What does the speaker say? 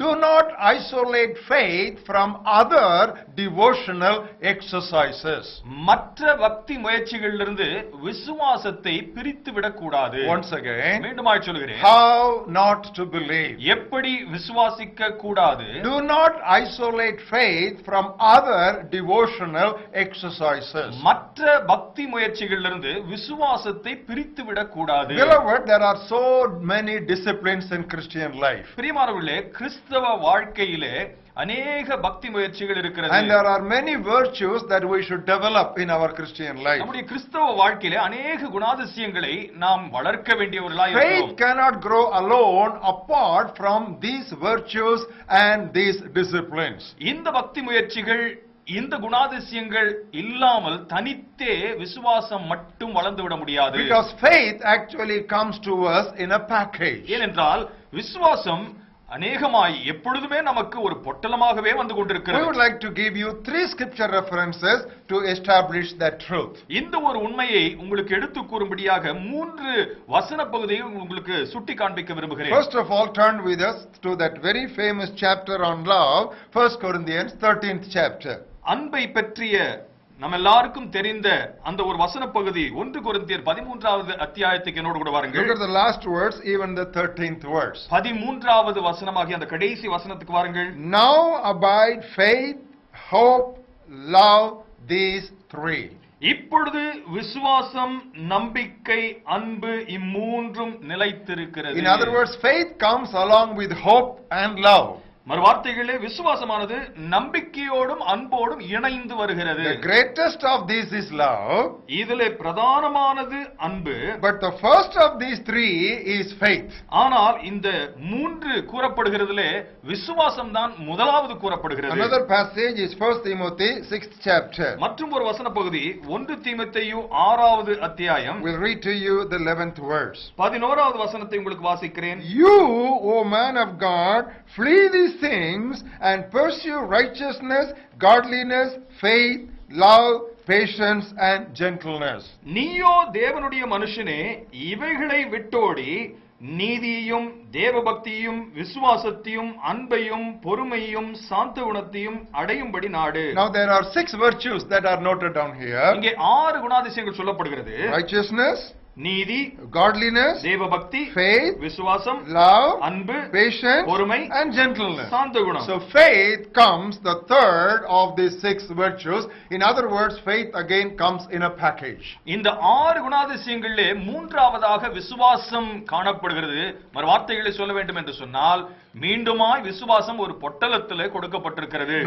Do not isolate faith from other devotional exercises. மற்ற பக்தி முயற்சிகளிலிருந்து விசுவாசத்தை பிரித்து விடக்கூடாது Once again, மீண்டுமாய் சொல்கிறேன் how not to believe. எப்படி விசுவாசிக்க கூடாது Do not isolate faith from other devotional exercises. மற்ற பக்தி முயற்சிகளிலிருந்து விசுவாசத்தை பிரித்து விடக்கூடாது Beloved, there are so many disciplines in Christian life. பிரியமானவர்களே கிறிஸ்தவ வாழ்க்கையிலே அநேக பக்தி முயற்சிகள் இருக்கிறது And there are many virtues that we should develop in our Christian life. நம்முடைய கிறிஸ்தவ வாழ்க்கையிலே அநேக குணாதிசயங்களை நாம் வளர்க்க வேண்டியவர்களாய் Faith இருக்கிறோம் cannot grow alone apart from these virtues and these disciplines. இந்த பக்தி முயற்சிகள் இந்த குணாதிசயங்கள் இல்லாமல் தனித்தே விசுவாசம் மட்டும் வளர்ந்து விட முடியாது Because faith actually comes to us in a package. ஏனென்றால் விசுவாசம் அநேகமாய் எப்பொழுதுமே நமக்கு ஒரு பொட்டலமாகவே வந்து We கொண்டிருக்கிறது would like to give you three scripture references to establish that truth. இந்த ஒரு உண்மையை உங்களுக்கு எடுத்து கூறும்படியாக மூன்று வசன பகுதியை உங்களுக்கு சுட்டி காண்பிக்க விரும்புகிறேன் First of all, turn with us to that very famous chapter on love, 1 Corinthians 13th chapter. அன்பை பற்றிய நம்ம எல்லாருக்கும் தெரிந்த அந்த ஒரு வசன பகுதி ஒன்று கொரிந்தியர் பதிமூன்றாவது அத்தியாயத்துக்கு என்னோடு கூட Look வாருங்கள் at the last words, even the 13th verse. பதிமூன்றாவது வசனமாகிய அந்த கடைசி வசனத்துக்கு வாருங்கள் Now abide faith, hope, love, these three. இப்பொழுது விசுவாசம் நம்பிக்கை அன்பு இம்மூன்றும் நிலைத்திருக்கிறது In other words, faith comes along with hope and love. மறு வார்த்தைகளே விசுவாசமானது நம்பிக்கையோடும் அன்போடும் இணைந்து வருகிறது The greatest of these is love, இதிலே பிரதானமானது அன்பு but the first of these three is faith. ஆனால் இந்த மூன்று கூறப்படுகிறதிலே விசுவாசம் தான் முதலாவது கூறப்படுகிறது Another passage is 1 Timothy 6th chapter. மற்றும் ஒரு வசன பகுதி ஒன்று தீமத்தையும் ஆறாவது அத்தியாயம் We'll read to you the 11th verse. பதினோராவது வசனத்தை உங்களுக்கு வாசிக்கிறேன் You, O man of God, flee these things and pursue righteousness, godliness, faith, love, patience, and gentleness. நீயோ தேவனுடைய மனுஷனே இவைகளை விட்டோடி நீதியையும் தேவபக்தியும் விசுவாசத்தையும் அன்பையும் பொறுமையும் சாந்த குணத்தையும் அடையும்படி நாடு Now there are six virtues that are noted down here. இங்கே ஆறு குணாதிசயங்கள் சொல்லப்படுகிறது Righteousness, நீதி godliness, தேவபக்தி faith, விசுவாசம் love, அன்பு patience, பொறுமை and gentleness. சாந்த குணம் So faith comes the third of these six virtues. In other words, faith again comes in a package. இந்த ஆறு குணாதிசயங்களிலே மூன்றாவதாக விசுவாசம் காணப்படுகிறது மறு வார்த்தைகளை சொல்ல வேண்டும் என்று சொன்னால் மீண்டுமாய் விசுவாசம் ஒரு பொட்டலத்திலே கொடுக்கப்பட்டிருக்கிறது